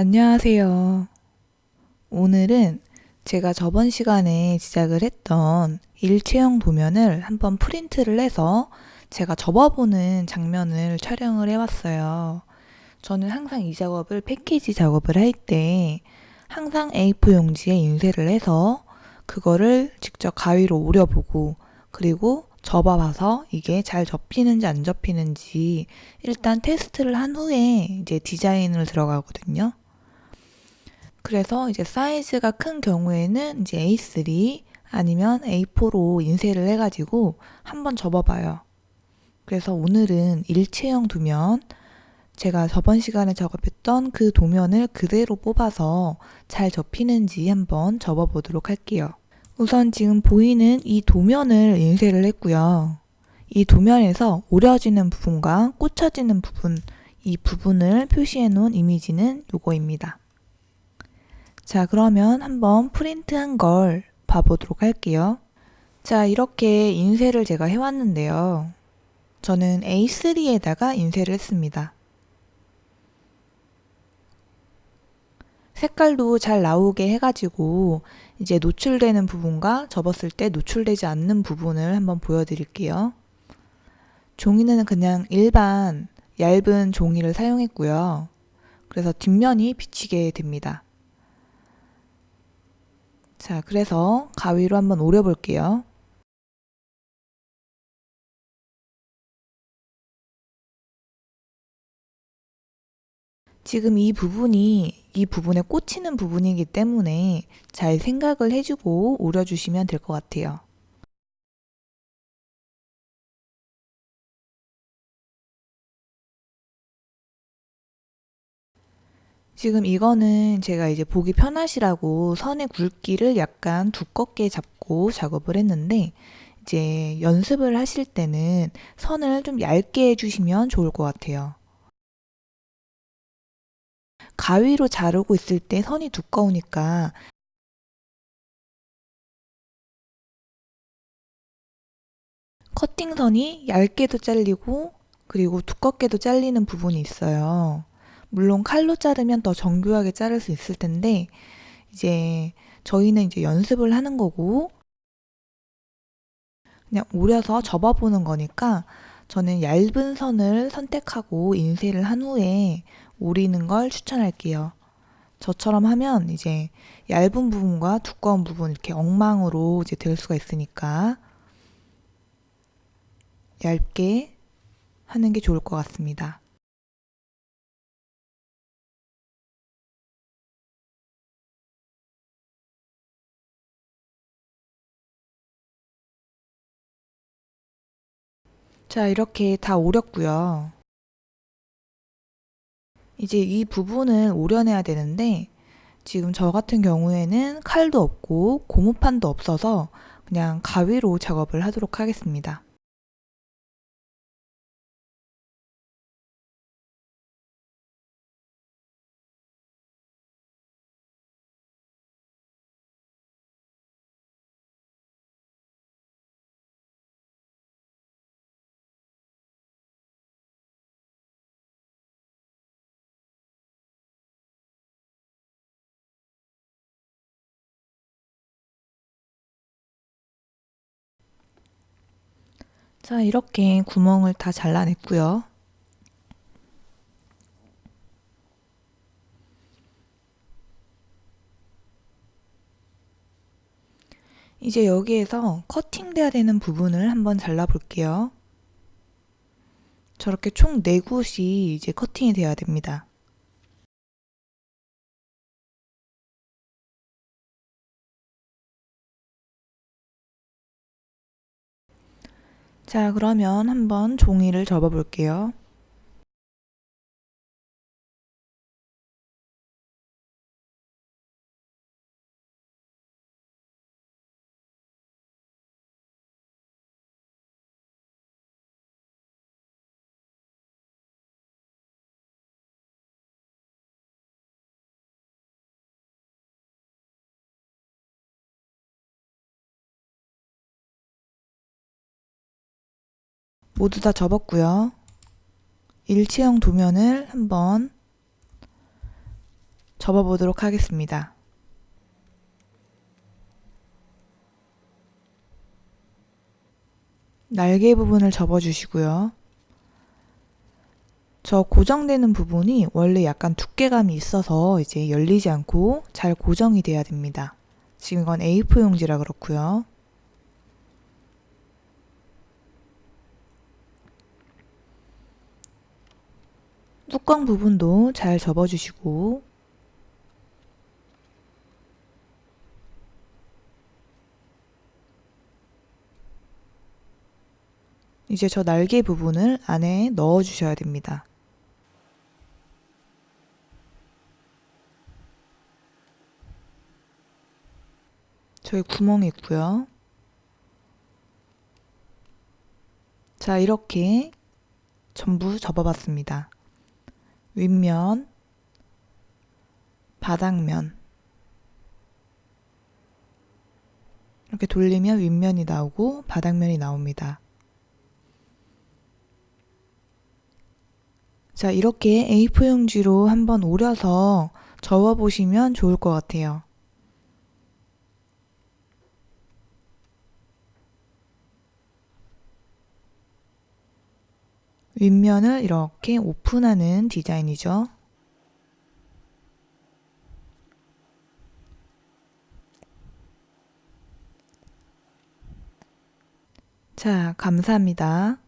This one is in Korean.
안녕하세요. 오늘은 제가 저번 시간에 제작을 했던 일체형 도면을 한번 프린트를 해서 제가 접어보는 장면을 촬영을 해왔어요. 저는 항상 이 작업을 패키지 작업을 할 때 항상 A4 용지에 인쇄를 해서 그거를 직접 가위로 오려보고 그리고 접어봐서 이게 잘 접히는지 안 접히는지 일단 테스트를 한 후에 이제 디자인을 들어가거든요. 그래서 이제 사이즈가 큰 경우에는 이제 A3 아니면 A4로 인쇄를 해가지고 한번 접어봐요. 그래서 오늘은 일체형 도면 제가 저번 시간에 작업했던 그 도면을 그대로 뽑아서 잘 접히는지 한번 접어보도록 할게요. 우선 지금 보이는 이 도면을 인쇄를 했고요. 이 도면에서 오려지는 부분과 꽂혀지는 부분, 이 부분을 표시해 놓은 이미지는 요거입니다. 자, 그러면 한번 프린트한 걸 봐보도록 할게요. 자, 이렇게 인쇄를 제가 해왔는데요. 저는 A3에다가 인쇄를 했습니다. 색깔도 잘 나오게 해가지고 이제 노출되는 부분과 접었을 때 노출되지 않는 부분을 한번 보여드릴게요. 종이는 그냥 일반 얇은 종이를 사용했고요. 그래서 뒷면이 비치게 됩니다. 자, 그래서 가위로 한번 오려볼게요. 지금 이 부분이 이 부분에 꽂히는 부분이기 때문에 잘 생각을 해주고 오려주시면 될 것 같아요. 지금 이거는 제가 이제 보기 편하시라고 선의 굵기를 약간 두껍게 잡고 작업을 했는데 이제 연습을 하실 때는 선을 좀 얇게 해주시면 좋을 것 같아요. 가위로 자르고 있을 때 선이 두꺼우니까 커팅선이 얇게도 잘리고 그리고 두껍게도 잘리는 부분이 있어요. 물론 칼로 자르면 더 정교하게 자를 수 있을 텐데 이제 저희는 이제 연습을 하는 거고 그냥 오려서 접어보는 거니까 저는 얇은 선을 선택하고 인쇄를 한 후에 오리는 걸 추천할게요. 저처럼 하면 이제 얇은 부분과 두꺼운 부분 이렇게 엉망으로 이제 될 수가 있으니까 얇게 하는 게 좋을 것 같습니다. 자, 이렇게 다 오렸고요. 이제 이 부분을 오려내야 되는데 지금 저 같은 경우에는 칼도 없고 고무판도 없어서 그냥 가위로 작업을 하도록 하겠습니다. 자, 이렇게 구멍을 다 잘라냈고요. 이제 여기에서 커팅돼야 되는 부분을 한번 잘라볼게요. 저렇게 총 4곳이 이제 커팅이 돼야 됩니다. 자, 그러면 한번 종이를 접어 볼게요. 모두 다 접었고요. 일체형 도면을 한번 접어보도록 하겠습니다. 날개 부분을 접어주시고요. 저 고정되는 부분이 원래 약간 두께감이 있어서 이제 열리지 않고 잘 고정이 돼야 됩니다. 지금 이건 A4 용지라 그렇고요. 뚜껑 부분도 잘 접어주시고 이제 저 날개 부분을 안에 넣어 주셔야 됩니다. 저기 구멍이 있고요. 자, 이렇게 전부 접어봤습니다. 윗면, 바닥면. 이렇게 돌리면 윗면이 나오고 바닥면이 나옵니다. 자, 이렇게 A4 용지로 한번 오려서 접어보시면 좋을 것 같아요. 윗면을 이렇게 오픈하는 디자인이죠. 자, 감사합니다.